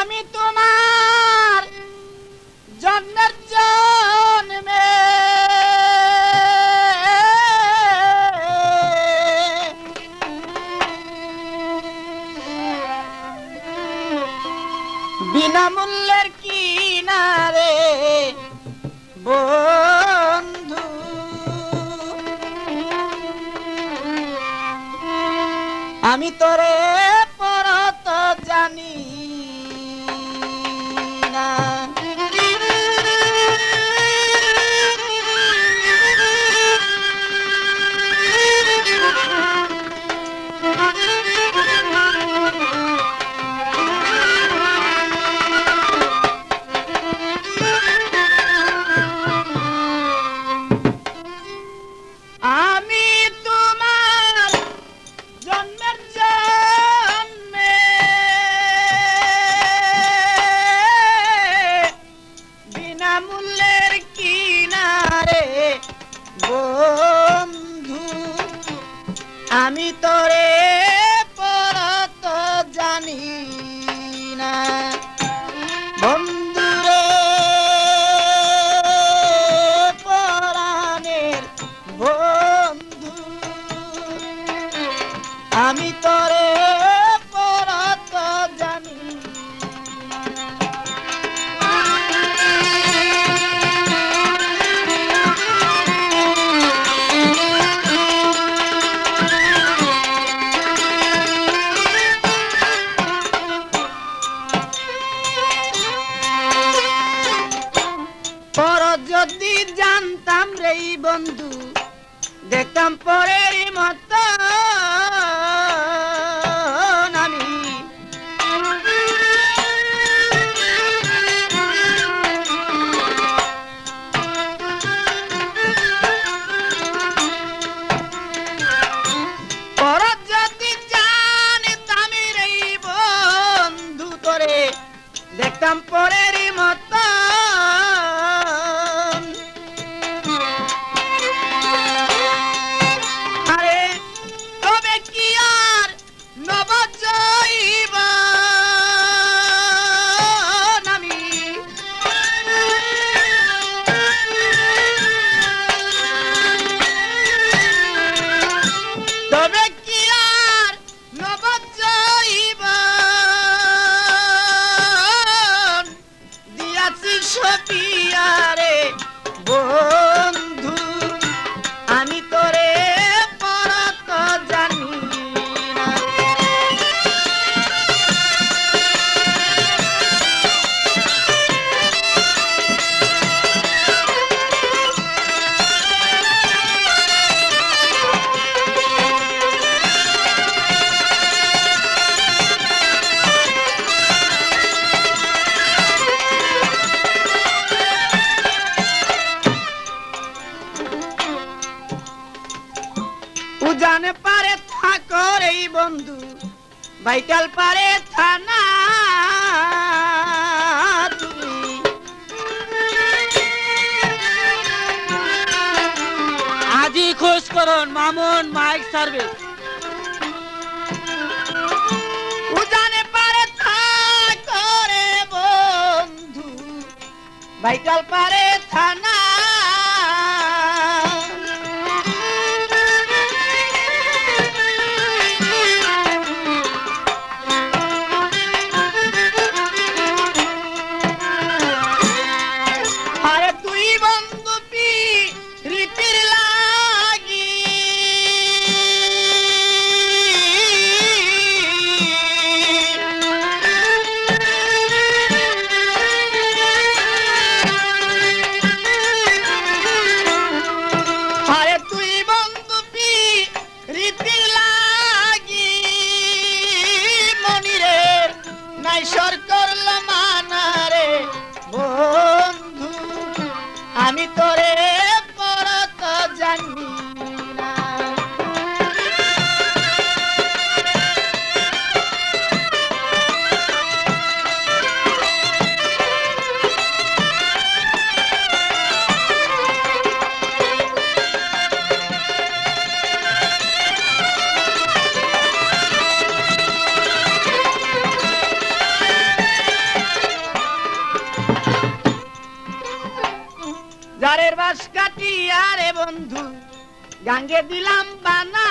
আমি তোমার জন্মের জন্মে। বিনামূল্যের কিনারে বন্ধু। আমি তোরে পরত জানি বন্ধু আমি তোরে পর যদি জানতাম রে বন্ধু দেখতাম পরের মত বন্ধু দেখতাম পরের মত নবজৈব উজানে পারে থাকর এই বন্ধু ভাইটাল পারে থানা আজই খোঁজ করুন মামুন মাইক সার্ভিস। উজানে পারে থাকরে বন্ধু ভাইটাল পারে থানা বাস কাটিয়া রে বন্ধু গাঙ্গে দিলাম বানা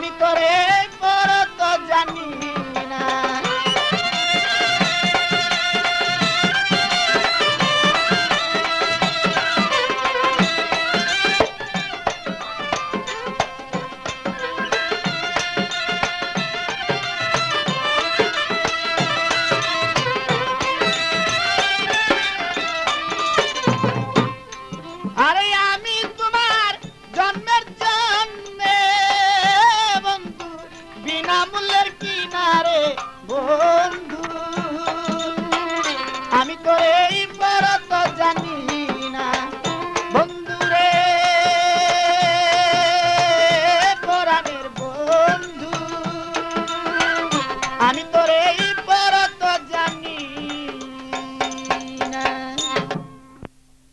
আমি তোরে